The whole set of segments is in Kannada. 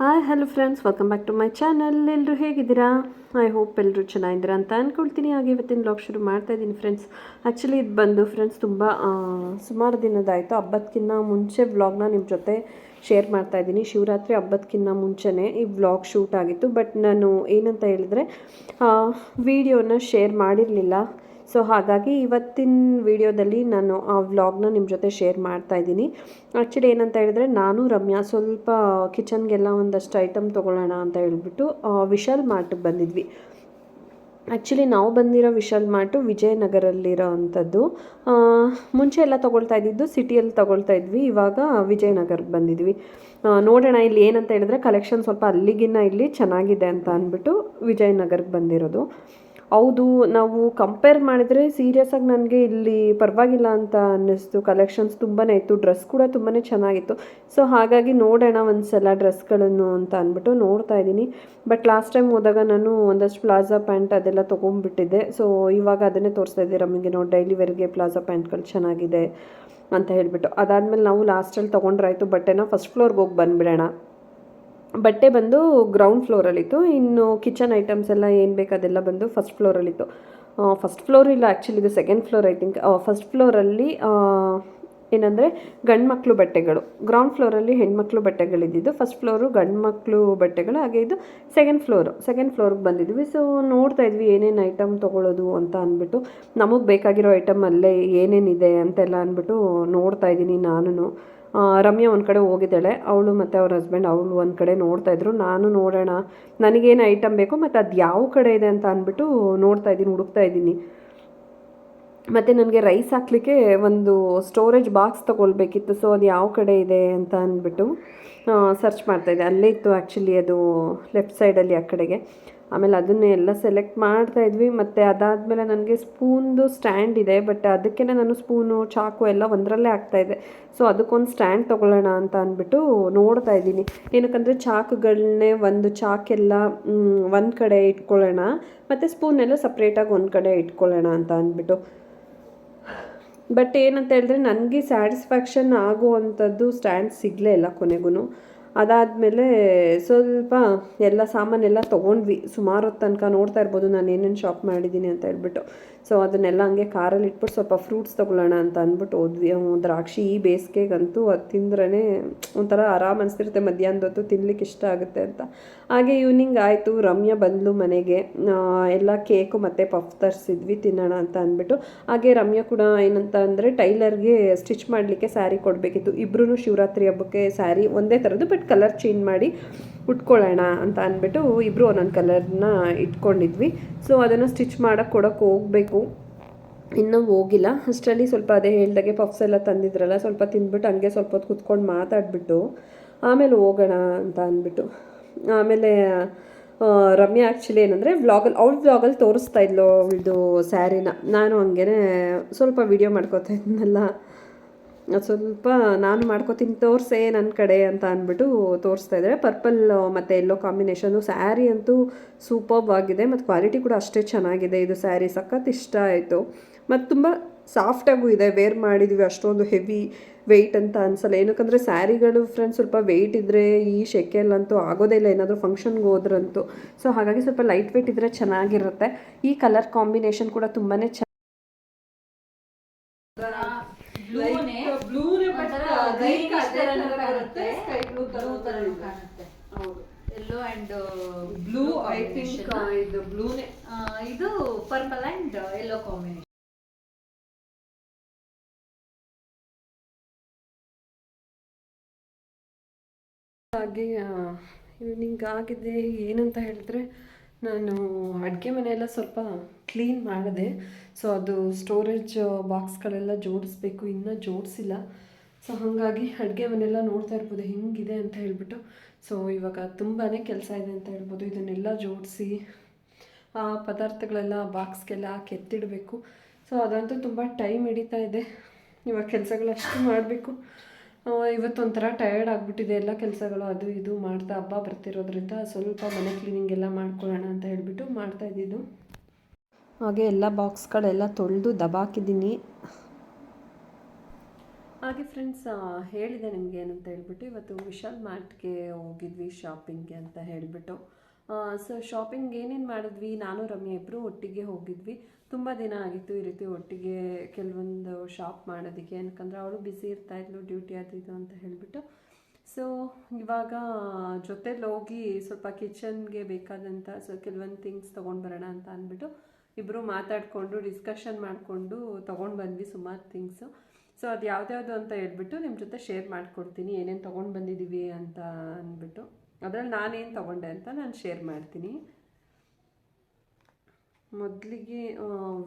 Hi hello friends welcome back to my channel ಎಲ್ಲರೂ ಹೇಗಿದ್ದೀರಾ? ಐ ಹೋಪ್ ಎಲ್ಲರೂ ಚೆನ್ನಾಗಿದ್ದೀರಾ ಅಂತ ಅಂದ್ಕೊಳ್ತೀನಿ ಹಾಗೆ ಇವತ್ತಿನ ಬ್ಲಾಗ್ ಶುರು ಮಾಡ್ತಾ ಇದ್ದೀನಿ ಫ್ರೆಂಡ್ಸ್ ಆ್ಯಕ್ಚುಲಿ ಇದು ಬಂದು ಫ್ರೆಂಡ್ಸ್ ತುಂಬ ಸುಮಾರು ದಿನದಾಯಿತು ಹಬ್ಬದಕ್ಕಿಂತ ಮುಂಚೆ ವ್ಲಾಗ್ನ ನಿಮ್ಮ ಜೊತೆ ಶೇರ್ ಮಾಡ್ತಾ ಇದ್ದೀನಿ. ಶಿವರಾತ್ರಿ ಹಬ್ಬದಕ್ಕಿಂತ ಮುಂಚೆನೇ ಈ ವ್ಲಾಗ್ ಶೂಟ್ ಆಗಿತ್ತು. ಬಟ್ ನಾನು ಏನಂತ ಹೇಳಿದ್ರೆ ವಿಡಿಯೋನ ಶೇರ್ ಮಾಡಿರಲಿಲ್ಲ. ಹಾಗಾಗಿ ಇವತ್ತಿನ ವಿಡಿಯೋದಲ್ಲಿ ನಾನು ಆ ವ್ಲಾಗ್ನ ನಿಮ್ಮ ಜೊತೆ ಶೇರ್ ಮಾಡ್ತಾ ಇದ್ದೀನಿ. ಆ್ಯಕ್ಚುಲಿ ಏನಂತ ಹೇಳಿದ್ರೆ ನಾನು, ರಮ್ಯಾ ಸ್ವಲ್ಪ ಕಿಚನ್ಗೆಲ್ಲ ಒಂದಷ್ಟು ಐಟಮ್ ತೊಗೊಳ್ಳೋಣ ಅಂತ ಹೇಳ್ಬಿಟ್ಟು ವಿಶಾಲ್ ಮಾರ್ಟ್ಗೆ ಬಂದಿದ್ವಿ. ಆ್ಯಕ್ಚುಲಿ ನಾವು ಬಂದಿರೋ ವಿಶಾಲ್ ಮಾರ್ಟು ವಿಜಯನಗರಲ್ಲಿರೋ ಅಂಥದ್ದು ಮುಂಚೆ ಎಲ್ಲ ತೊಗೊಳ್ತಾ ಇದ್ದಿದ್ದು ಸಿಟಿಯಲ್ಲಿ ತೊಗೊಳ್ತಾ ಇದ್ವಿ. ಇವಾಗ ವಿಜಯನಗರಕ್ಕೆ ಬಂದಿದ್ವಿ. ನೋಡೋಣ ಇಲ್ಲಿ ಏನಂತ ಹೇಳಿದ್ರೆ ಕಲೆಕ್ಷನ್ ಸ್ವಲ್ಪ ಅಲ್ಲಿಗಿನ್ನ ಇಲ್ಲಿ ಚೆನ್ನಾಗಿದೆ ಅಂತ ಅಂದ್ಬಿಟ್ಟು ವಿಜಯನಗರಕ್ಕೆ ಬಂದಿರೋದು. ಹೌದು, ನಾವು ಕಂಪೇರ್ ಮಾಡಿದರೆ ಸೀರಿಯಸ್ ಆಗಿ ನನಗೆ ಇಲ್ಲಿ ಪರವಾಗಿಲ್ಲ ಅಂತ ಅನ್ನಿಸ್ತು. ಕಲೆಕ್ಷನ್ಸ್ ತುಂಬಾ ಇತ್ತು. ಡ್ರೆಸ್ ಕೂಡ ತುಂಬಾ ಚೆನ್ನಾಗಿತ್ತು. ಸೊ ಹಾಗಾಗಿ ನೋಡೋಣ ಒಂದು ಸಲ ಡ್ರೆಸ್ಗಳನ್ನು ಅಂತ ಅಂದ್ಬಿಟ್ಟು ನೋಡ್ತಾ ಇದ್ದೀನಿ. ಬಟ್ ಲಾಸ್ಟ್ ಟೈಮ್ ಹೋದಾಗ ನಾನು ಒಂದಷ್ಟು ಪ್ಲಾಜಾ ಪ್ಯಾಂಟ್ ಅದೆಲ್ಲ ತೊಗೊಂಡ್ಬಿಟ್ಟಿದ್ದೆ. ಸೊ ಇವಾಗ ಅದನ್ನೇ ತೋರಿಸ್ತಾ ಇದ್ದೆ ನಮಗೆ ನೋಡಿ ಡೈಲಿ ವೇರ್ಗೆ ಪ್ಲಾಜಾ ಪ್ಯಾಂಟ್ಗಳು ಚೆನ್ನಾಗಿದೆ ಅಂತ ಹೇಳಿಬಿಟ್ಟು. ಅದಾದಮೇಲೆ ನಾವು ಲಾಸ್ಟಲ್ಲಿ ತೊಗೊಂಡ್ರಾಯ್ತು. ಬಟ್ಟೆನ ಫಸ್ಟ್ ಫ್ಲೋರ್ಗೆ ಹೋಗಿ ಬಂದುಬಿಡೋಣ. ಬಟ್ಟೆ ಬಂದು ಗ್ರೌಂಡ್ ಫ್ಲೋರಲ್ಲಿತ್ತು ಇನ್ನು ಕಿಚನ್ ಐಟಮ್ಸ್ ಎಲ್ಲ ಏನು ಬೇಕು ಅದೆಲ್ಲ ಬಂದು ಫಸ್ಟ್ ಫ್ಲೋರಲ್ಲಿತ್ತು ಫಸ್ಟ್ ಫ್ಲೋರ್ ಇಲ್ಲ ಆ್ಯಕ್ಚುಲಿ ಇದು second floor I think first ಫ್ಲೋರಲ್ಲಿ ಏನಂದರೆ ಗಂಡು ಮಕ್ಕಳು ಬಟ್ಟೆಗಳು ಗ್ರೌಂಡ್ ಫ್ಲೋರಲ್ಲಿ ಹೆಣ್ಮಕ್ಳು ಬಟ್ಟೆಗಳಿದ್ದಿದ್ದು. ಫಸ್ಟ್ ಫ್ಲೋರು ಗಂಡು ಮಕ್ಕಳು ಬಟ್ಟೆಗಳು, ಹಾಗೆ ಇದು ಸೆಕೆಂಡ್ ಫ್ಲೋರು ಸೆಕೆಂಡ್ ಫ್ಲೋರ್ಗೆ ಬಂದಿದ್ವಿ. ಸೊ ನೋಡ್ತಾ ಇದ್ವಿ ಏನೇನು ಐಟಮ್ ತೊಗೊಳ್ಳೋದು ಅಂತ ಅಂದ್ಬಿಟ್ಟು. ನಮಗೆ ಬೇಕಾಗಿರೋ ಐಟಮ್ ಅಲ್ಲೇ ಏನೇನಿದೆ ಅಂತೆಲ್ಲ ಅಂದ್ಬಿಟ್ಟು ನೋಡ್ತಾ ಇದ್ದೀನಿ ನಾನು ರಮ್ಯಾ ಒಂದು ಕಡೆ ಹೋಗಿದ್ದಾಳೆ, ಅವಳು ಮತ್ತು ಅವ್ರ ಹಸ್ಬೆಂಡ್ ಅವಳು ಒಂದು ಕಡೆ ನೋಡ್ತಾ ಇದ್ರು. ನಾನು ನೋಡೋಣ, ನನಗೇನು ಐಟಮ್ ಬೇಕೋ ಮತ್ತು ಅದು ಯಾವ ಕಡೆ ಇದೆ ಅಂತ ಅಂದ್ಬಿಟ್ಟು ನೋಡ್ತಾ ಇದ್ದೀನಿ, ಹುಡುಕ್ತಾ ಇದ್ದೀನಿ. ಮತ್ತು ನನಗೆ ರೈಸ್ ಹಾಕ್ಲಿಕ್ಕೆ ಒಂದು ಸ್ಟೋರೇಜ್ ಬಾಕ್ಸ್ ತೊಗೊಳ್ಬೇಕಿತ್ತು ಸೊ ಅದು ಯಾವ ಕಡೆ ಇದೆ ಅಂತ ಅಂದ್ಬಿಟ್ಟು ಸರ್ಚ್ ಮಾಡ್ತಾಯಿದ್ದೆ ಅಲ್ಲೇ ಇತ್ತು ಆ್ಯಕ್ಚುಲಿ ಅದು ಲೆಫ್ಟ್ ಸೈಡಲ್ಲಿ ಆ ಕಡೆಗೆ. ಆಮೇಲೆ ಅದನ್ನೇ ಎಲ್ಲ ಸೆಲೆಕ್ಟ್ ಮಾಡ್ತಾ ಇದ್ವಿ. ಮತ್ತು ಅದಾದಮೇಲೆ ನನಗೆ ಸ್ಪೂನ್ದು ಸ್ಟ್ಯಾಂಡ್ ಇದೆ. ಬಟ್ ಅದಕ್ಕೆ ನಾನು ಸ್ಪೂನು, ಚಾಕು ಎಲ್ಲ ಒಂದರಲ್ಲೇ ಆಗ್ತಾಯಿದೆ ಸೊ ಅದಕ್ಕೊಂದು ಸ್ಟ್ಯಾಂಡ್ ತೊಗೊಳ್ಳೋಣ ಅಂತ ಅಂದ್ಬಿಟ್ಟು ನೋಡ್ತಾ ಇದ್ದೀನಿ. ಏನಕ್ಕಂದರೆ ಚಾಕುಗಳನ್ನೇ ಒಂದು ಚಾಕೆಲ್ಲ ಒಂದು ಕಡೆ ಇಟ್ಕೊಳ್ಳೋಣ. ಮತ್ತು ಸ್ಪೂನೆಲ್ಲ ಸಪ್ರೇಟಾಗಿ ಒಂದು ಕಡೆ ಇಟ್ಕೊಳ್ಳೋಣ ಅಂತ ಅಂದ್ಬಿಟ್ಟು. ಬಟ್ ಏನಂತ ಹೇಳಿದ್ರೆ ನನಗೆ ಸ್ಯಾಟಿಸ್ಫ್ಯಾಕ್ಷನ್ ಆಗುವಂಥದ್ದು ಸ್ಟ್ಯಾಂಡ್ ಸಿಗಲೇ ಇಲ್ಲ ಕೊನೆಗೂ ಅದಾದಮೇಲೆ ಸ್ವಲ್ಪ ಎಲ್ಲ ಸಾಮಾನೆಲ್ಲ ತೊಗೊಂಡ್ವಿ. ಸುಮಾರು ಹೊತ್ತು ತನಕ ನೋಡ್ತಾ ಇರ್ಬೋದು. ನಾನು ಏನೇನು ಶಾಪ್ ಮಾಡಿದ್ದೀನಿ ಅಂತ ಹೇಳ್ಬಿಟ್ಟು. ಸೊ ಅದನ್ನೆಲ್ಲ ಹಂಗೆ ಕಾರಲ್ಲಿ ಇಟ್ಬಿಟ್ಟು ಸ್ವಲ್ಪ ಫ್ರೂಟ್ಸ್ ತೊಗೊಳ್ಳೋಣ ಅಂತ ಅಂದ್ಬಿಟ್ಟು ಹೋದ್ವಿ. ದ್ರಾಕ್ಷಿ ಈ ಬೇಸಿಗೆಗಂತೂ ಅದು ತಿಂದ್ರೇ ಒಂಥರ ಆರಾಮ್ ಅನಿಸ್ತಿರುತ್ತೆ. ಮಧ್ಯಾಹ್ನದ ಹೊತ್ತು ತಿನ್ಲಿಕ್ಕೆ ಇಷ್ಟ ಆಗುತ್ತೆ ಅಂತ. ಹಾಗೆ ಈವ್ನಿಂಗ್ ಆಯಿತು. ರಮ್ಯಾ ಬಂದಳು ಮನೆಗೆ. ಎಲ್ಲ ಕೇಕು ಮತ್ತು ಪಫ್ ತರಿಸಿದ್ವಿ, ತಿನ್ನೋಣ ಅಂತ ಅಂದ್ಬಿಟ್ಟು. ಹಾಗೆ ರಮ್ಯಾ ಕೂಡ ಏನಂತ ಅಂದರೆ ಟೈಲರ್ಗೆ ಸ್ಟಿಚ್ ಮಾಡಲಿಕ್ಕೆ ಸ್ಯಾರಿ ಕೊಡಬೇಕಿತ್ತು. ಇಬ್ಬರೂ ಶಿವರಾತ್ರಿ ಹಬ್ಬಕ್ಕೆ ಸ್ಯಾರಿ ಒಂದೇ ಥರದ್ದು, ಬಟ್ ಕಲರ್ ಚೇಂಜ್ ಮಾಡಿ ಉಟ್ಕೊಳ್ಳೋಣ ಅಂತ ಅಂದ್ಬಿಟ್ಟು ಇಬ್ಬರು ಒಂದೊಂದು ಕಲರ್ನ ಇಟ್ಕೊಂಡಿದ್ವಿ. ಸೊ ಅದನ್ನು ಸ್ಟಿಚ್ ಮಾಡೋಕ್ಕೆ ಕೊಡೋಕ್ಕೆ ಹೋಗಬೇಕು ಇನ್ನೂ ಹೋಗಿಲ್ಲ. ಅಷ್ಟರಲ್ಲಿ ಸ್ವಲ್ಪ ಅದೇ ಹೇಳ್ದಾಗೆ ಪಫ್ಸ್ ಎಲ್ಲ ತಂದಿದ್ರಲ್ಲ, ಸ್ವಲ್ಪ ತಿಂದ್ಬಿಟ್ಟು ಹಂಗೆ ಸ್ವಲ್ಪ ಹೊತ್ತು ಕುತ್ಕೊಂಡು ಮಾತಾಡಿಬಿಟ್ಟು ಆಮೇಲೆ ಹೋಗೋಣ ಅಂತ ಅಂದ್ಬಿಟ್ಟು. ಆಮೇಲೆ ರಮ್ಯಾ ಆ್ಯಕ್ಚುಲಿ ಏನಂದರೆ ವ್ಲಾಗಲ್ಲಿ ಅವ್ಳ ವ್ಲಾಗಲ್ಲಿ ತೋರಿಸ್ತಾ ಇದ್ಲು ಅವಳದು ಸ್ಯಾರಿನ ನಾನು ಹಂಗೇ ಸ್ವಲ್ಪ ವೀಡಿಯೋ ಮಾಡ್ಕೋತಾ ಇದ್ನಲ್ಲ. ಸ್ವಲ್ಪ ನಾನು ಮಾಡ್ಕೋತೀನಿ, ತೋರಿಸೆ ನನ್ನ ಕಡೆ ಅಂತ ಅಂದ್ಬಿಟ್ಟು ತೋರಿಸ್ತಾ ಇದ್ದಾರೆ. ಪರ್ಪಲ್ ಮತ್ತು ಎಲ್ಲೋ ಕಾಂಬಿನೇಷನು ಸ್ಯಾರಿ ಅಂತೂ ಸೂಪರ್ಬ್ ಆಗಿದೆ, ಮತ್ತು ಕ್ವಾಲಿಟಿ ಕೂಡ ಅಷ್ಟೇ ಚೆನ್ನಾಗಿದೆ. ಇದು ಸ್ಯಾರಿ ಸಖತ್ ಇಷ್ಟ ಆಯಿತು. ಮತ್ತು ತುಂಬ ಸಾಫ್ಟಾಗೂ ಇದೆ, ವೇರ್ ಮಾಡಿದ್ವಿ, ಅಷ್ಟೊಂದು ಹೆವಿ ವೆಯ್ಟ್ ಅಂತ ಅನ್ಸಲ್ಲ. ಏನಕ್ಕಂದರೆ ಸ್ಯಾರಿಗಳು ಫ್ರೆಂಡ್ಸ್ ಸ್ವಲ್ಪ ವೆಯ್ಟ್ ಇದ್ದರೆ ಈ ಶೆಕೆಯಲ್ಲಂತೂ ಆಗೋದೇ ಇಲ್ಲ, ಏನಾದರೂ ಫಂಕ್ಷನ್ಗೆ ಹೋದ್ರಂತೂ. ಸೊ ಹಾಗಾಗಿ ಸ್ವಲ್ಪ ಲೈಟ್ ವೆಯ್ಟ್ ಇದ್ದರೆ ಚೆನ್ನಾಗಿರುತ್ತೆ. ಈ ಕಲರ್ ಕಾಂಬಿನೇಷನ್ ಕೂಡ ತುಂಬಾ ಚೆನ್ನಾಗಿ ಬ್ಲೂನೇ ಬ್ಲೂನೇ ಒಂಥರ ಬಟ್ green ಅದೇ ತರನೂ ತರ ಕಾಣುತ್ತೆ, ಬರುತ್ತೆ ಸ್ಕೈ ಬ್ಲೂ ತರ blue ತರನೂ ಕಾಣುತ್ತೆ. ಕಾಣುತ್ತೆ. ಹೌದು. Yellow and blue I think ಇದು ಬ್ಲೂನೇ ಇದು ಪರ್ಪಲ್ ಅಂಡ್ ಎಲ್ಲೋ ಕಾಂಬಿನೇಷನ್ ಹಾಗೆ ಈವ್ನಿಂಗ್ ಆಗಿದೆ ಏನಂತ ಹೇಳಿದ್ರೆ ನಾನು ಅಡುಗೆ ಮನೆಯೆಲ್ಲ ಸ್ವಲ್ಪ ಕ್ಲೀನ್ ಮಾಡಿದೆ ಸೊ ಅದು ಸ್ಟೋರೇಜ್ ಬಾಕ್ಸ್ಗಳೆಲ್ಲ ಜೋಡಿಸ್ಬೇಕು ಇನ್ನೂ ಜೋಡಿಸಿಲ್ಲ. ಸೊ ಹಾಗಾಗಿ ಅಡುಗೆ ಮನೆಲ್ಲ ನೋಡ್ತಾ ಇರ್ಬೋದು, ಹೆಂಗಿದೆ ಅಂತ ಹೇಳ್ಬಿಟ್ಟು. ಸೊ ಇವಾಗ ತುಂಬಾ ಕೆಲಸ ಇದೆ ಅಂತ ಹೇಳ್ಬೋದು. ಇದನ್ನೆಲ್ಲ ಜೋಡಿಸಿ, ಆ ಪದಾರ್ಥಗಳೆಲ್ಲ ಬಾಕ್ಸ್ಗೆಲ್ಲ ಹಾಕಿ ಎತ್ತಿಡಬೇಕು. ಸೊ ಅದಂತೂ ತುಂಬ ಟೈಮ್ ಹಿಡಿತಾ ಇದೆ. ಇವಾಗ ಕೆಲಸಗಳು ಅಷ್ಟು ಮಾಡಬೇಕು. ಇವತ್ತೊಂಥರ ಟಯರ್ಡ್ ಆಗಿಬಿಟ್ಟಿದೆ ಎಲ್ಲ ಕೆಲಸಗಳು, ಅದು ಇದು ಮಾಡ್ತಾ ಹಬ್ಬ ಬರ್ತಿರೋದ್ರಿಂದ ಸ್ವಲ್ಪ ಮನೆ ಕ್ಲೀನಿಂಗ್ ಎಲ್ಲ ಮಾಡ್ಕೊಳ್ಳೋಣ ಅಂತ ಹೇಳ್ಬಿಟ್ಟು ಮಾಡ್ತಾ ಇದ್ದಿದ್ದು. ಹಾಗೆ ಎಲ್ಲ ಬಾಕ್ಸ್ಗಳೆಲ್ಲ ತೊಳೆದು ದಬಾಕಿದ್ದೀನಿ. ಹಾಗೆ ಫ್ರೆಂಡ್ಸ್ ಹೇಳಿದೆ ನಿಮಗೆ ಏನಂತ ಹೇಳ್ಬಿಟ್ಟು. ಇವತ್ತು ವಿಶಾಲ್ ಮಾರ್ಟ್ಗೆ ಹೋಗಿದ್ವಿ ಶಾಪಿಂಗ್ಗೆ ಅಂತ ಹೇಳಿಬಿಟ್ಟು. ಸೊ ಶಾಪಿಂಗ್ ಏನೇನು ಮಾಡಿದ್ವಿ? ನಾನು, ರಮ್ಯ ಇಬ್ಬರು ಒಟ್ಟಿಗೆ ಹೋಗಿದ್ವಿ. ತುಂಬ ದಿನ ಆಗಿತ್ತು ಈ ರೀತಿ ಒಟ್ಟಿಗೆ ಕೆಲವೊಂದು ಶಾಪ್ ಮಾಡೋದಕ್ಕೆ. ಏನಕ್ಕಂದ್ರೆ ಅವಳು ಬ್ಯುಸಿ ಇರ್ತಾಯಿದ್ಲು ಡ್ಯೂಟಿ ಅದು ಅಂತ ಹೇಳಿಬಿಟ್ಟು. ಸೊ ಇವಾಗ, ಜೊತೆಲಿ ಹೋಗಿ ಸ್ವಲ್ಪ ಕಿಚನ್ಗೆ ಬೇಕಾದಂಥ ಸೊ ಕೆಲವೊಂದು ಥಿಂಗ್ಸ್ ತೊಗೊಂಡು ಬರೋಣ ಅಂತ ಅಂದ್ಬಿಟ್ಟು ಇಬ್ಬರು ಮಾತಾಡಿಕೊಂಡು ಡಿಸ್ಕಷನ್ ಮಾಡಿಕೊಂಡು ತೊಗೊಂಡು ಬಂದ್ವಿ ಸುಮಾರು ಥಿಂಗ್ಸು ಸೊ ಅದು ಯಾವ್ದ್ಯಾವುದು ಅಂತ ಹೇಳ್ಬಿಟ್ಟು ನಿಮ್ಮ ಜೊತೆ ಶೇರ್ ಮಾಡಿಕೊಡ್ತೀನಿ. ಏನೇನು ತೊಗೊಂಡು ಬಂದಿದ್ದೀವಿ ಅಂತ ಅಂದ್ಬಿಟ್ಟು. ಅದರಲ್ಲಿ ನಾನೇನು ತೊಗೊಂಡೆ ಅಂತ ನಾನು ಶೇರ್ ಮಾಡ್ತೀನಿ. ಮೊದಲಿಗೆ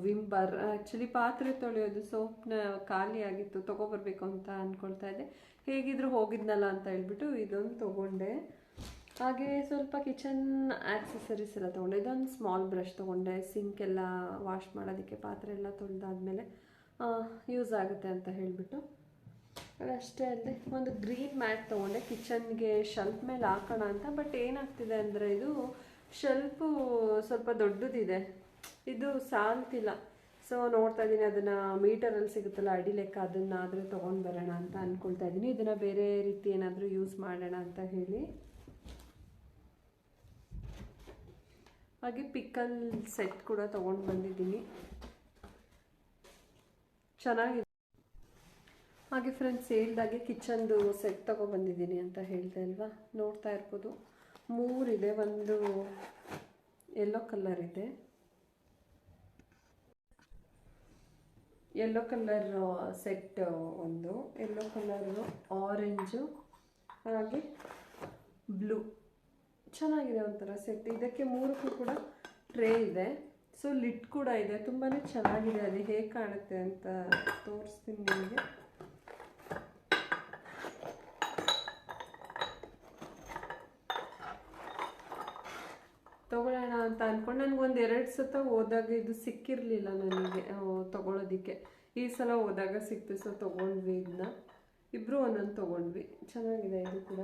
ವಿಮ್ ಬಾರ್ ಆ್ಯಕ್ಚುಲಿ ಪಾತ್ರೆ ತೊಳೆಯೋದು ಸೋಪ್ನ ಖಾಲಿ ಆಗಿತ್ತು. ತೊಗೊಬರ್ಬೇಕು ಅಂತ ಅಂದ್ಕೊಳ್ತಾ ಇದ್ದೆ. ಹೇಗಿದ್ರು ಹೋಗಿದ್ನಲ್ಲ ಅಂತ ಹೇಳ್ಬಿಟ್ಟು ಇದೊಂದು ತೊಗೊಂಡೆ. ಹಾಗೆ ಸ್ವಲ್ಪ ಕಿಚನ್ ಆಕ್ಸೆಸರೀಸ್ ಎಲ್ಲ ತೊಗೊಂಡೆ. ಇದೊಂದು ಸ್ಮಾಲ್ ಬ್ರಷ್ ತೊಗೊಂಡೆ. ಸಿಂಕ್ ಎಲ್ಲ ವಾಶ್ ಮಾಡೋದಕ್ಕೆ ಪಾತ್ರೆ ಎಲ್ಲ ತೊಳೆದಾದ್ಮೇಲೆ. ಯೂಸ್ ಆಗುತ್ತೆ ಅಂತ ಹೇಳಿಬಿಟ್ಟು. ಅಷ್ಟೇ ಅಲ್ಲದೆ, ಒಂದು ಗ್ರೀನ್ ಮ್ಯಾಟ್ ತೊಗೊಂಡೆ. ಕಿಚನ್ಗೆ ಶೆಲ್ಫ್ ಮೇಲೆ ಹಾಕೋಣ ಅಂತ ಬಟ್ ಏನಾಗ್ತಿದೆ ಅಂದರೆ ಇದು ಶೆಲ್ಫು ಸ್ವಲ್ಪ ದೊಡ್ಡದಿದೆ. ಇದು ಸಾಲ್ತಿಲ್ಲ ಸೊ ನೋಡ್ತಾ ಇದ್ದೀನಿ, ಅದನ್ನು ಮೀಟರಲ್ಲಿ ಸಿಗುತ್ತಲ್ಲ, ಅಡಿ ಲೆಕ್ಕ ಅದನ್ನಾದರೂ ತೊಗೊಂಡು ಬರೋಣ ಅಂತ ಅಂದ್ಕೊಳ್ತಾ ಇದ್ದೀನಿ. ಇದನ್ನು ಬೇರೆ ರೀತಿ ಏನಾದರೂ ಯೂಸ್ ಮಾಡೋಣ ಅಂತ ಹೇಳಿ. ಹಾಗೆ ಪಿಕ್ಕಲ್ ಸೆಟ್ ಕೂಡ ತೊಗೊಂಡು ಬಂದಿದ್ದೀನಿ. ಚೆನ್ನಾಗಿದೆ. ಹಾಗೆ ಫ್ರೆಂಡ್ಸ್ ಹೇಳ್ದಾಗೆ ಕಿಚನ್ದು ಸೆಟ್ ತೊಗೊಬಂದಿದ್ದೀನಿ ಅಂತ ಹೇಳಿದೆ ಅಲ್ವಾ? ನೋಡ್ತಾ ಇರ್ಬೋದು. ಮೂರಿದೆ, ಒಂದು ಯೆಲ್ಲೋ ಕಲರ್ ಇದೆ. ಯೆಲ್ಲೋ ಕಲರ್ ಸೆಟ್ ಒಂದು. ಯೆಲ್ಲೋ ಕಲರು ಆರೆಂಜು ಹಾಗೆ ಬ್ಲೂ ಚೆನ್ನಾಗಿದೆ ಒಂಥರ ಸೆಟ್ ಇದಕ್ಕೆ ಮೂರಕ್ಕೂ ಕೂಡ ಟ್ರೇ ಇದೆ. ಸೊ ಲಿಟ್ ಕೂಡ ಇದೆ. ತುಂಬಾ ಚೆನ್ನಾಗಿದೆ. ಅದು ಹೇಗೆ ಕಾಣುತ್ತೆ ಅಂತ ತೋರಿಸ್ತೀನಿ ನಿಮಗೆ. ತಗೊಳ್ಳೋಣ ಅಂತ ಅಂದ್ಕೊಂಡು ನನಗೊಂದು ಎರಡು ಸತ ಹೋದಾಗ ಇದು ಸಿಕ್ಕಿರಲಿಲ್ಲ ನನಗೆ ತೊಗೊಳೋದಕ್ಕೆ. ಈ ಸಲ ಹೋದಾಗ ಸಿಕ್ತು. ಸೊ ತೊಗೊಂಡ್ವಿ ಇದನ್ನ ಇಬ್ಬರು ಒಂದೊಂದು ತೊಗೊಂಡ್ವಿ. ಚೆನ್ನಾಗಿದೆ ಇದು ಕೂಡ.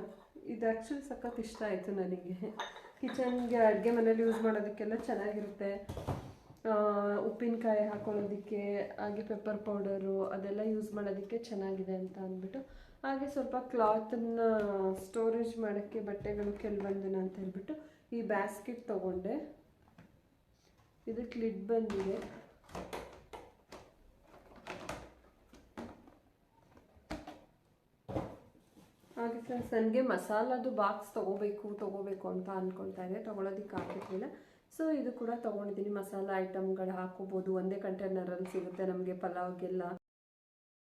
ಇದು ಆ್ಯಕ್ಚುಲಿ ಸಖತ್ ಇಷ್ಟ ಆಯಿತು ನನಗೆ. ಕಿಚನ್ಗೆ ಅಡುಗೆ ಮನೇಲಿ ಯೂಸ್ ಮಾಡೋದಕ್ಕೆಲ್ಲ ಚೆನ್ನಾಗಿರುತ್ತೆ. ಉಪ್ಪಿನಕಾಯಿ ಹಾಕೊಳ್ಳೋದಕ್ಕೆ, ಹಾಗೆ ಪೆಪ್ಪರ್ ಪೌಡರು ಅದೆಲ್ಲ ಯೂಸ್ ಮಾಡೋದಕ್ಕೆ ಚೆನ್ನಾಗಿದೆ ಅಂತ ಅಂದ್ಬಿಟ್ಟು, ಹಾಗೆ ಸ್ವಲ್ಪ ಕ್ಲಾತನ್ನು ಸ್ಟೋರೇಜ್ ಮಾಡೋಕ್ಕೆ ಬಟ್ಟೆಗಳು ಕೆಲವೊಂದನ್ನ ಅಂತ ಹೇಳ್ಬಿಟ್ಟು ಈ ಬ್ಯಾಸ್ಕೆಟ್ ತೊಗೊಂಡೆ. ಇದಕ್ಕೆ ಲಿಡ್ ಬಂದಿದೆ. ಹಾಗೆ ಫ್ರೆಂಡ್ಸ್ ನನಗೆ ಮಸಾಲದು ಬಾಕ್ಸ್ ತೊಗೋಬೇಕು ತೊಗೋಬೇಕು ಅಂತ ಅಂದ್ಕೊಳ್ತಾ ಇದೆ ತೊಗೊಳೋದಕ್ಕೆ ಆಗ್ತಿರ್ಲಿಲ್ಲ. ಸೊ ಇದು ಕೂಡ ತೊಗೊಂಡಿದ್ದೀನಿ. ಮಸಾಲ ಐಟಮ್ಗಳು ಹಾಕೋಬೋದು. ಒಂದೇ ಕಂಟೈನರಲ್ಲಿ ಸಿಗುತ್ತೆ ನಮಗೆ ಪಲಾವ್ಗೆಲ್ಲ.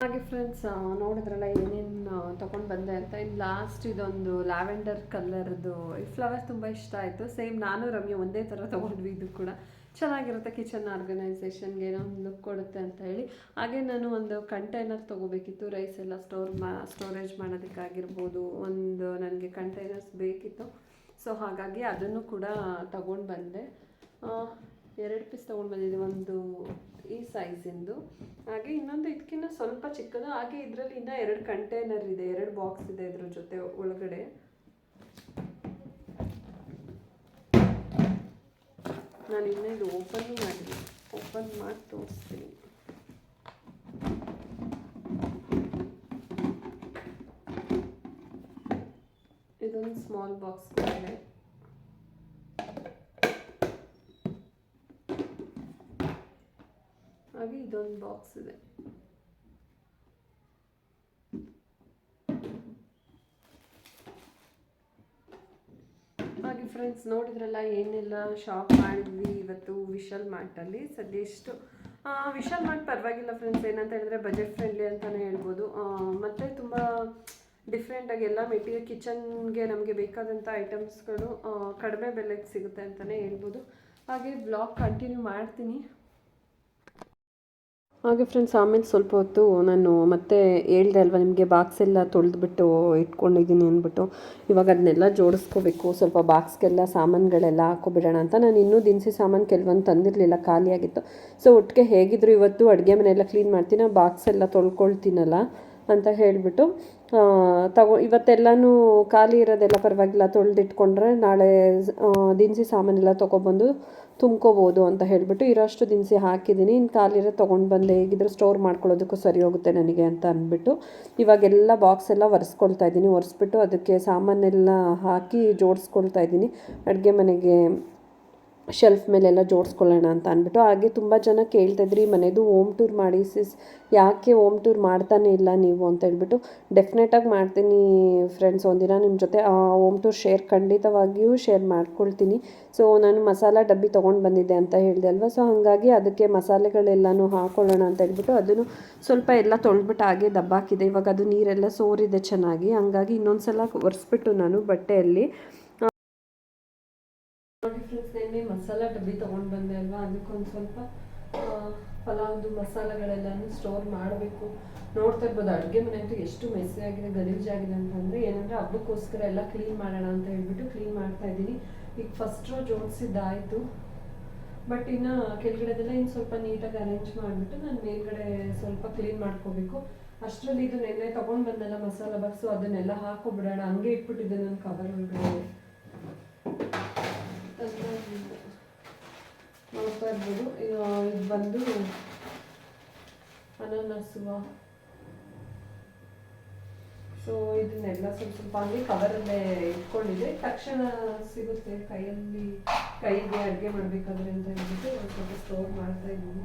ಹಾಗೆ ಫ್ರೆಂಡ್ಸ್ ನೋಡಿದ್ರಲ್ಲ ಏನೇನು ತೊಗೊಂಡು ಬಂದೆ ಅಂತ. ಇನ್ನು ಲಾಸ್ಟ್ ಇದೊಂದು ಲ್ಯಾವೆಂಡರ್ ಕಲರ್ದು ಈ ಫ್ಲವರ್ ತುಂಬ ಇಷ್ಟ ಆಯಿತು. ಸೇಮ್ ನಾನು, ರಮ್ಯ ಒಂದೇ ಥರ ತೊಗೊಂಡ್ವಿ ಇದು ಕೂಡ. ಚೆನ್ನಾಗಿರುತ್ತೆ ಕಿಚನ್ ಆರ್ಗನೈಸೇಷನ್ಗೆ ಏನೋ ಒಂದು ಲುಕ್ ಕೊಡುತ್ತೆ ಅಂತ ಹೇಳಿ. ಹಾಗೆ ನಾನು ಒಂದು ಕಂಟೈನರ್ ತೊಗೋಬೇಕಿತ್ತು. ರೈಸ್ ಎಲ್ಲ ಸ್ಟೋರ್ ಮಾ ಸ್ಟೋರೇಜ್ ಮಾಡೋದಕ್ಕಾಗಿರ್ಬೋದು. ಒಂದು, ನನಗೆ ಕಂಟೈನರ್ಸ್ ಬೇಕಿತ್ತು. ಸೊ ಹಾಗಾಗಿ ಅದನ್ನು ಕೂಡ ತಗೊಂಡು ಬಂದೆ. ಎರಡು ಪೀಸ್ ತೊಗೊಂಡು ಬಂದಿದ್ದೆ ಒಂದು ಈ ಸೈಜಿಂದು ಹಾಗೆ ಇನ್ನೊಂದು ಇದಕ್ಕಿಂತ ಸ್ವಲ್ಪ ಚಿಕ್ಕದು, ಹಾಗೆ ಇದರಲ್ಲಿ ಇನ್ನೂ ಎರಡು ಕಂಟೈನರ್ ಇದೆ, ಎರಡು ಬಾಕ್ಸ್ ಇದೆ ಇದ್ರ ಜೊತೆ ಒಳಗಡೆ. ನಾನು ಇನ್ನೂ ಇದು ಓಪನ್ ಮಾಡಿದೆ ಓಪನ್ ಮಾಡಿ ತೋರಿಸ್ತೀನಿ. ಇದೊಂದು ಸ್ಮಾಲ್ ಬಾಕ್ಸ್ ಇದೆ ಹಾಗೆ ಇದೊಂದು ಬಾಕ್ಸ್ ಇದೆ. ಹಾಗೆ ಫ್ರೆಂಡ್ಸ್ ನೋಡಿದ್ರಲ್ಲ ಏನೆಲ್ಲ ಶಾಪ್ ಮಾಡಿದ್ವಿ ಇವತ್ತು ವಿಶಾಲ್ ಮಾರ್ಟಲ್ಲಿ ಸದ್ಯ ಇಷ್ಟು ಆ, ವಿಶಾಲ್ ಮಾರ್ಟ್ ಪರವಾಗಿಲ್ಲ ಫ್ರೆಂಡ್ಸ್ ಏನಂತ ಹೇಳಿದ್ರೆ ಬಜೆಟ್ ಫ್ರೆಂಡ್ಲಿ ಅಂತಲೇ ಹೇಳ್ಬೋದು. ಮತ್ತೆ ತುಂಬ ಡಿಫ್ರೆಂಟಾಗಿ ಎಲ್ಲ ಮೆಟೀರಿಯಲ್ ಕಿಚನ್ಗೆ ನಮಗೆ ಬೇಕಾದಂಥ ಐಟಮ್ಸ್ಗಳು ಕಡಿಮೆ ಬೆಲೆಗೆ ಸಿಗುತ್ತೆ ಅಂತಲೇ ಹೇಳ್ಬೋದು. ಹಾಗೆ ಬ್ಲಾಗ್ ಕಂಟಿನ್ಯೂ ಮಾಡ್ತೀನಿ. ಹಾಗೆ ಫ್ರೆಂಡ್ಸ್ ಆಮೇಲೆ ಸ್ವಲ್ಪ ಹೊತ್ತು ನಾನು ಮತ್ತೆ ಹೇಳ್ದೆ ಅಲ್ವಾ, ನಿಮಗೆ ಬಾಕ್ಸ್ ಎಲ್ಲ ತೊಳೆದ್ಬಿಟ್ಟು ಇಟ್ಕೊಂಡಿದ್ದೀನಿ ಅಂದ್ಬಿಟ್ಟು. ಇವಾಗ ಅದನ್ನೆಲ್ಲ ಜೋಡಿಸ್ಕೋಬೇಕು, ಸ್ವಲ್ಪ ಬಾಕ್ಸ್ಗೆಲ್ಲ ಸಾಮಾನುಗಳೆಲ್ಲ ಹಾಕೋಬಿಡೋಣ ಅಂತ. ನಾನು ಇನ್ನೂ ದಿನಸಿ ಸಾಮಾನು ಕೆಲವೊಂದು ತಂದಿರಲಿಲ್ಲ, ಖಾಲಿಯಾಗಿತ್ತು. ಸೊ ಒಟ್ಟಿಗೆ ಹೇಗಿದ್ರು ಇವತ್ತು ಅಡುಗೆ ಮನೆಯೆಲ್ಲ ಕ್ಲೀನ್ ಮಾಡ್ತೀನಿ ಬಾಕ್ಸ್ ಎಲ್ಲ ತೊಳ್ಕೊಳ್ತೀನಲ್ಲ ಅಂತ ಹೇಳಿಬಿಟ್ಟು. ತಗೋ ಇವತ್ತೆಲ್ಲನೂ ಖಾಲಿ ಇರೋದೆಲ್ಲ ಪರವಾಗಿಲ್ಲ, ತೊಳೆದಿಟ್ಕೊಂಡ್ರೆ ನಾಳೆ ದಿನಸಿ ಸಾಮಾನೆಲ್ಲ ತೊಗೊಬಂದು ತುಂಬ್ಕೋಬೋದು ಅಂತ ಹೇಳಿಬಿಟ್ಟು ಇರೋಷ್ಟು ದಿನಸಿ ಹಾಕಿದ್ದೀನಿ. ಇನ್ನು ಖಾಲಿ ಇರೋ ತೊಗೊಂಡು ಬಂದೆ. ಹೇಗಿದ್ರು ಸ್ಟೋರ್ ಮಾಡ್ಕೊಳ್ಳೋದಕ್ಕೂ ಸರಿ ಹೋಗುತ್ತೆ ನನಗೆ ಅಂತ ಅಂದ್ಬಿಟ್ಟು ಇವಾಗೆಲ್ಲ ಬಾಕ್ಸ್ ಎಲ್ಲ ಒರೆಸ್ಕೊಳ್ತಾ ಇದ್ದೀನಿ. ಒರೆಸ್ಬಿಟ್ಟು ಅದಕ್ಕೆ ಸಾಮಾನೆಲ್ಲ ಹಾಕಿ ಜೋಡಿಸ್ಕೊಳ್ತಾ ಇದ್ದೀನಿ. ಅಡುಗೆ ಮನೆಗೆ ಶೆಲ್ಫ್ ಮೇಲೆಲ್ಲ ಜೋಡಿಸ್ಕೊಳ್ಳೋಣ ಅಂತ ಅಂದ್ಬಿಟ್ಟು, ಹಾಗೆ ತುಂಬ ಜನ ಕೇಳ್ತಾಯಿದ್ರಿ ಮನೆದು ಓಮ್ ಟೂರ್ ಮಾಡಿ ಸಿಸ್ ಯಾಕೆ ಓಮ್ ಟೂರ್ ಮಾಡ್ತಾನೆ ಇಲ್ಲ ನೀವು? ಅಂತ ಹೇಳ್ಬಿಟ್ಟು ಡೆಫಿನೆಟಾಗಿ ಮಾಡ್ತೀನಿ ಫ್ರೆಂಡ್ಸ್ ಒಂದಿನ ನಿಮ್ಮ ಜೊತೆ ಆ ಓಮ್ ಟೂರ್ ಶೇರ್ ಖಂಡಿತವಾಗಿಯೂ ಶೇರ್ ಮಾಡ್ಕೊಳ್ತೀನಿ. ಸೊ ನಾನು ಮಸಾಲ ಡಬ್ಬಿ ತೊಗೊಂಡು ಬಂದಿದ್ದೆ ಅಂತ ಹೇಳಿದೆ ಅಲ್ವಾ? ಸೊ ಹಾಗಾಗಿ ಅದಕ್ಕೆ ಮಸಾಲೆಗಳೆಲ್ಲನೂ ಹಾಕೊಳ್ಳೋಣ ಅಂತ ಹೇಳ್ಬಿಟ್ಟು, ಅದನ್ನು ಸ್ವಲ್ಪ ಎಲ್ಲ ತೊಳೆದ್ಬಿಟ್ಟು ಹಾಗೆ ದಬ್ಬಾಕಿದೆ. ಇವಾಗ ಅದು ನೀರೆಲ್ಲ ಸೋರಿದೆ ಚೆನ್ನಾಗಿ. ಹಂಗಾಗಿ ಇನ್ನೊಂದು ಸಲ ಒರೆಸ್ಬಿಟ್ಟು ನಾನು ಬಟ್ಟೆಯಲ್ಲಿ ನಿನ್ನೆ ಮಸಾಲ ಡಬ್ಬಿ ತೊಗೊಂಡು ಬಂದೆ ಅಲ್ವಾ? ಅದಕ್ಕೊಂದು ಸ್ವಲ್ಪ ಪಲಾವ್ದು ಮಸಾಲೆಗಳೆಲ್ಲನೂ ಸ್ಟೋರ್ ಮಾಡಬೇಕು. ನೋಡ್ತಾ ಇರ್ಬೋದು, ಅಡುಗೆ ಮನೆ ಅಂತೂ ಎಷ್ಟು ಮೆಸ್ಸಿ ಆಗಿದೆ ಗಲೀಜಾಗಿದೆ ಅಂತಂದರೆ ಏನಂದರೆ ಹಬ್ಬಕ್ಕೋಸ್ಕರ ಎಲ್ಲ ಕ್ಲೀನ್ ಮಾಡೋಣ ಅಂತ ಹೇಳ್ಬಿಟ್ಟು ಕ್ಲೀನ್ ಮಾಡ್ತಾ ಇದ್ದೀನಿ. ಈಗ ಫಸ್ಟ್ ರೋ ಜೋಡಿಸಿದ್ದಾಯಿತು. ಬಟ್ ಇನ್ನು ಕೆಳಗಡೆದೆಲ್ಲ ಇನ್ನು ಸ್ವಲ್ಪ ನೀಟಾಗಿ ಅರೇಂಜ್ ಮಾಡಿಬಿಟ್ಟು ನಾನು ಮೇಲ್ಗಡೆ ಸ್ವಲ್ಪ ಕ್ಲೀನ್ ಮಾಡ್ಕೋಬೇಕು. ಅಷ್ಟರಲ್ಲಿ ಇದು ನೆನ್ನೆ ತೊಗೊಂಡು ಬಂದಲ್ಲ ಮಸಾಲ ಬಾಕ್ಸು ಅದನ್ನೆಲ್ಲ ಹಾಕೋಬಿಡೋಣ. ಹಂಗೆ ಇಟ್ಬಿಟ್ಟಿದ್ದೆ ನನ್ನ ಕವರ್ ಒಳಗಡೆ. ನೋಡ್ತಾ ಇರ್ಬೋದು. ಇದು ಬಂದು ಅನಾನಸುವ. ಸೊ ಇದನ್ನೆಲ್ಲ ಸ್ವಲ್ಪ ಸ್ವಲ್ಪ ಹಂಗೆ ಕವರಲ್ಲೇ ಇಟ್ಕೊಂಡಿದೆ. ತಕ್ಷಣ ಸಿಗುತ್ತೆ ಕೈಯಲ್ಲಿ, ಕೈಗೆ ಅಡುಗೆ ಮಾಡಬೇಕಾದ್ರೆ ಅಂತ ಹೇಳ್ಬಿಟ್ಟು ಸ್ವಲ್ಪ ಸ್ಟೋರ್ ಮಾಡ್ತಾ ಇದ್ದೀನಿ.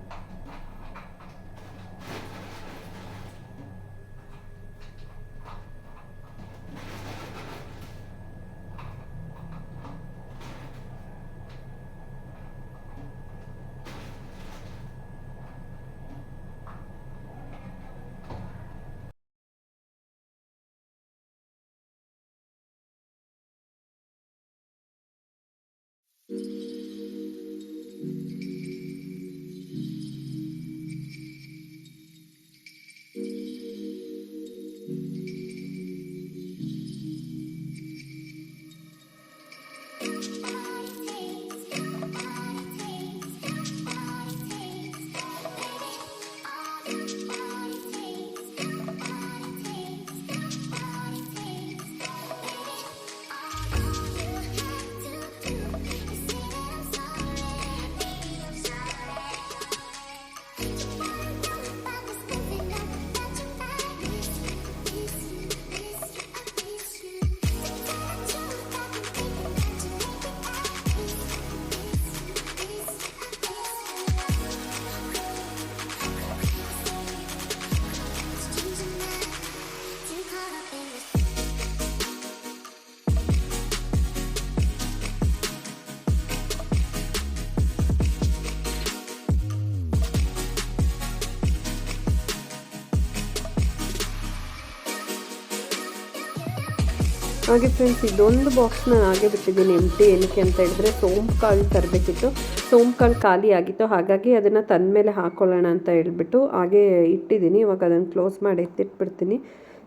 ಹಾಗೆ ಫ್ರೆಂಡ್ಸ್ ಇದೊಂದು ಬಾಕ್ಸ್ನ ಹಾಗೆ ಬಿಟ್ಟಿದ್ದೀನಿ. ಎಂಟಿ ಏನಕ್ಕೆ ಅಂತ ಹೇಳಿದ್ರೆ ಸೋಂಪು ಕಾಳು ತರಬೇಕಿತ್ತು. ಸೋಂಪು ಕಾಳು ಖಾಲಿ ಆಗಿತ್ತು. ಹಾಗಾಗಿ ಅದನ್ನು ತಂದ ಮೇಲೆ ಹಾಕ್ಕೊಳ್ಳೋಣ ಅಂತ ಹೇಳ್ಬಿಟ್ಟು ಹಾಗೆ ಇಟ್ಟಿದ್ದೀನಿ. ಇವಾಗ ಅದನ್ನು ಕ್ಲೋಸ್ ಮಾಡಿ ಎತ್ತಿಟ್ಬಿಡ್ತೀನಿ.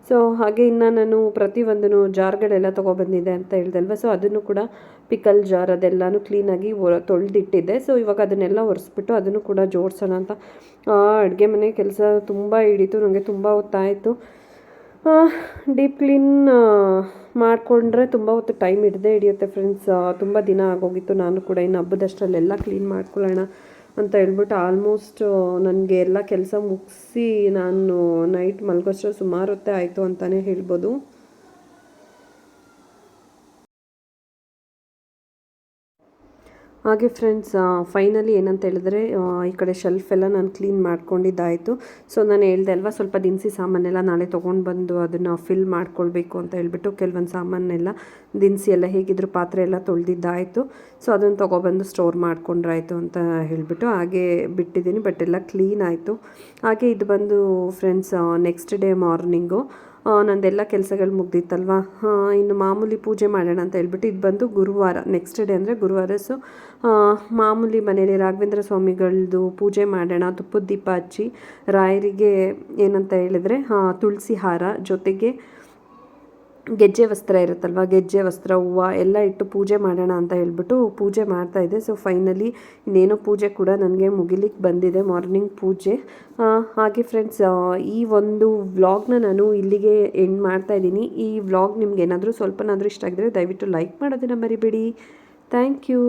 ಸೊ ಹಾಗೆ ಇನ್ನು ನಾನು ಪ್ರತಿಯೊಂದೂ ಜಾರ್ಗಳೆಲ್ಲ ತೊಗೊಬಂದಿದ್ದೆ ಅಂತ ಹೇಳ್ದಲ್ವ? ಸೊ ಅದನ್ನು ಕೂಡ ಪಿಕಲ್ ಜಾರ್ ಅದೆಲ್ಲನೂ ಕ್ಲೀನಾಗಿ ಒ, ತೊಳೆದಿಟ್ಟಿದ್ದೆ. ಸೊ ಇವಾಗ ಅದನ್ನೆಲ್ಲ ಒರೆಸ್ಬಿಟ್ಟು ಅದನ್ನು ಕೂಡ ಜೋಡಿಸೋಣ ಅಂತ. ಅಡುಗೆ ಮನೆ ಕೆಲಸ ತುಂಬ ಹಿಡಿತು. ನನಗೆ ತುಂಬ ಹೊತ್ತಾಯಿತು. ಡೀಪ್ ಕ್ಲೀನ್ ಮಾಡಿಕೊಂಡ್ರೆ ತುಂಬ ಹೊತ್ತು ಟೈಮ್ ಹಿಡ್ದೇ ಹಿಡಿಯುತ್ತೆ ಫ್ರೆಂಡ್ಸ್. ತುಂಬ ದಿನ ಆಗೋಗಿತ್ತು. ನಾನು ಕೂಡ ಇನ್ನು ಹಬ್ಬದಷ್ಟರಲ್ಲೆಲ್ಲ ಕ್ಲೀನ್ ಮಾಡ್ಕೊಳ್ಳೋಣ ಅಂತ ಹೇಳ್ಬಿಟ್ಟು ಆಲ್ಮೋಸ್ಟ್ ನನಗೆ ಎಲ್ಲ ಕೆಲಸ ಮುಗಿಸಿ ನಾನು ನೈಟ್ ಮಲ್ಗೋಷ್ಟು ಸುಮಾರು ಹೊತ್ತೇ ಆಯಿತು ಅಂತಲೇ ಹೇಳ್ಬೋದು. ಹಾಗೆ ಫ್ರೆಂಡ್ಸ್ ಫೈನಲಿ ಏನಂತ ಹೇಳಿದ್ರೆ ಈ ಕಡೆ ಶೆಲ್ಫ್ ಎಲ್ಲ ನಾನು ಕ್ಲೀನ್ ಮಾಡ್ಕೊಂಡಿದ್ದಾಯಿತು. ಸೊ ನಾನು ಹೇಳ್ದೆ ಅಲ್ವಾ, ಸ್ವಲ್ಪ ದಿನಸಿ ಸಾಮಾನೆಲ್ಲ ನಾಳೆ ತೊಗೊಂಡು ಬಂದು ಅದನ್ನು ಫಿಲ್ ಮಾಡ್ಕೊಳ್ಬೇಕು ಅಂತ ಹೇಳ್ಬಿಟ್ಟು ಕೆಲವೊಂದು ಸಾಮಾನೆಲ್ಲ ದಿನಸಿ ಎಲ್ಲ ಹೇಗಿದ್ರು ಪಾತ್ರೆ ಎಲ್ಲ ತೊಳೆದಿದ್ದಾಯಿತು. ಸೊ ಅದನ್ನು ತೊಗೊಬಂದು ಸ್ಟೋರ್ ಮಾಡ್ಕೊಂಡ್ರಾಯ್ತು ಅಂತ ಹೇಳಿಬಿಟ್ಟು ಹಾಗೆ ಬಿಟ್ಟಿದ್ದೀನಿ ಬಟ್ ಎಲ್ಲ ಕ್ಲೀನ್ ಆಯಿತು. ಹಾಗೆ ಇದು ಬಂದು ಫ್ರೆಂಡ್ಸ್ ನೆಕ್ಸ್ಟ್ ಡೇ ಮಾರ್ನಿಂಗು ನಂದೆಲ್ಲ ಕೆಲಸಗಳು ಮುಗ್ದಿತ್ತಲ್ವಾ? ಇನ್ನು ಮಾಮೂಲಿ ಪೂಜೆ ಮಾಡೋಣ ಅಂತ ಹೇಳ್ಬಿಟ್ಟು ಇದು ಬಂದು ಗುರುವಾರ ನೆಕ್ಸ್ಟ್ ಡೇ ಅಂದರೆ ಗುರುವಾರ. ಸೊ ಮಾಮೂಲಿ ಮನೇಲಿ ರಾಘವೇಂದ್ರ ಸ್ವಾಮಿಗಳದ್ದು ಪೂಜೆ ಮಾಡೋಣ, ತುಪ್ಪದ ದೀಪ ಹಚ್ಚಿ, ರಾಯರಿಗೆ ಏನಂತ ಹೇಳಿದ್ರೆ ತುಳಸಿ ಹಾರ ಜೊತೆಗೆ ಗೆಜ್ಜೆ ವಸ್ತ್ರ ಇರುತ್ತಲ್ವ? ಗೆಜ್ಜೆ, ವಸ್ತ್ರ, ಹೂವು ಎಲ್ಲ ಇಟ್ಟು ಪೂಜೆ ಮಾಡೋಣ ಅಂತ ಹೇಳ್ಬಿಟ್ಟು ಪೂಜೆ ಮಾಡ್ತಾ ಇದ್ದೆ. ಸೊ ಫೈನಲಿ ಇನ್ನೇನೋ ಪೂಜೆ ಕೂಡ ನನಗೆ ಮುಗಿಲಿಕ್ಕೆ ಬಂದಿದೆ ಮಾರ್ನಿಂಗ್ ಪೂಜೆ. ಹಾಗೆ ಫ್ರೆಂಡ್ಸ್ ಈ ಒಂದು ವ್ಲಾಗ್ನ ನಾನು ಇಲ್ಲಿಗೆ ಎಂಡ್ ಮಾಡ್ತಾ ಇದ್ದೀನಿ. ಈ ವ್ಲಾಗ್ ನಿಮ್ಗೆ ಏನಾದರೂ ಸ್ವಲ್ಪನಾದರೂ ಇಷ್ಟ ಆಗಿದ್ರೆ ದಯವಿಟ್ಟು ಲೈಕ್ ಮಾಡೋದನ್ನು ಮರಿಬೇಡಿ. Thank you